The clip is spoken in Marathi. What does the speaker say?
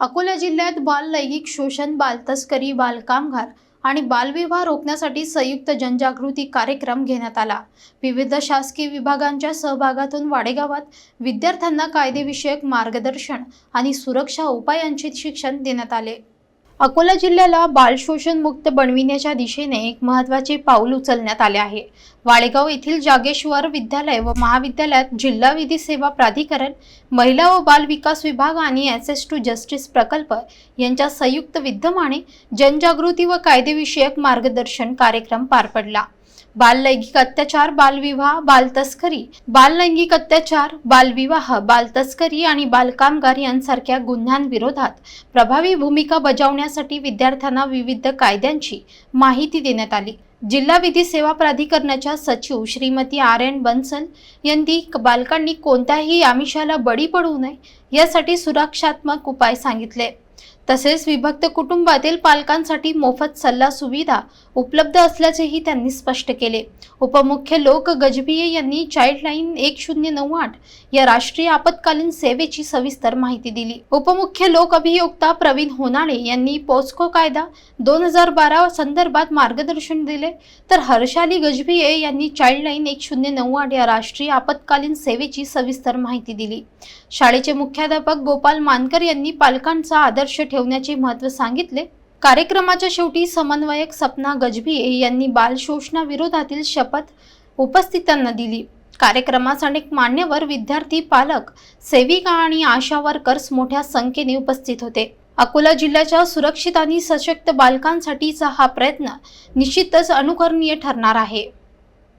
अकोला जिल्ह्यात बाल लैंगिक शोषण बालतस्करी बालकामगार आणि बालविवाह रोखण्यासाठी संयुक्त जनजागृती कार्यक्रम घेण्यात आला. विविध शासकीय विभागांच्या सहभागातून वाडेगावात विद्यार्थ्यांना कायदेविषयक मार्गदर्शन आणि सुरक्षा उपायांचे शिक्षण देण्यात आले. अकोला जिल्ह्याला बालशोषण मुक्त बनविण्याच्या दिशेने एक महत्त्वाचे पाऊल उचलण्यात आले आहे. वाळेगाव येथील जागेश्वर विद्यालय व महाविद्यालयात जिल्हा विधी सेवा प्राधिकरण महिला व बाल विकास विभाग आणि एस एस टू जस्टिस प्रकल्प यांच्या संयुक्त विद्यमाने जनजागृती व कायदेविषयक मार्गदर्शन कार्यक्रम पार पडला. बाललैंगिक अत्याचार बालविवाह बालतस्करी बाललैंगिक अत्याचार बालविवाह बालतस्करी आणि बालकामगार यांसारख्या गुन्ह्यांविरोधात प्रभावी भूमिका बजावण्यासाठी विद्यार्थ्यांना विविध कायद्यांची माहिती देण्यात आली. जिल्हा विधी सेवा प्राधिकरणाच्या सचिव श्रीमती आर एन बन्सल यांनी बालकांनी कोणत्याही आमिषाला बळी पडू नये यासाठी सुरक्षात्मक उपाय सांगितले. तसेच विभक्त कुटुंबातील पालकांसाठी मोफत सल्ला सुविधा उपलब्ध असल्याचेही त्यांनी स्पष्ट केले. उपमुख्य लोक गजभिये यांनी चाइल्डलाईन एक शून्य नऊ आठ या राष्ट्रीय आपत्कालीन सेवेची सविस्तर माहिती दिली. उपमुख्य लोक अभियोक्ता प्रवीण होनाळे यांनी पोस्को कायदा दोन हजार बारा संदर्भात मार्गदर्शन दिले. तर हर्षाली गजभिये यांनी चाइल्डलाईन एक शून्य नऊ आठ या राष्ट्रीय आपत्कालीन सेवेची सविस्तर माहिती दिली. शाळेचे मुख्याध्यापक गोपाल मानकर यांनी पालकांचा आदर्श ठेव ठेवण्याचे महत्त्व सांगितले. कार्यक्रमाच्या शेवटी समन्वयक सपना गजभिये यांनी बाल शोषणाविरोधातील शपथ उपस्थितांना दिली. कार्यक्रमास अनेक मान्यवर विद्यार्थी पालक सेविका आणि आशा वर्कर्स मोठ्या संख्येने उपस्थित होते. अकोला जिल्ह्याच्या सुरक्षित आणि सशक्त बालकांसाठीचा हा प्रयत्न निश्चितच अनुकरणीय ठरणार आहे.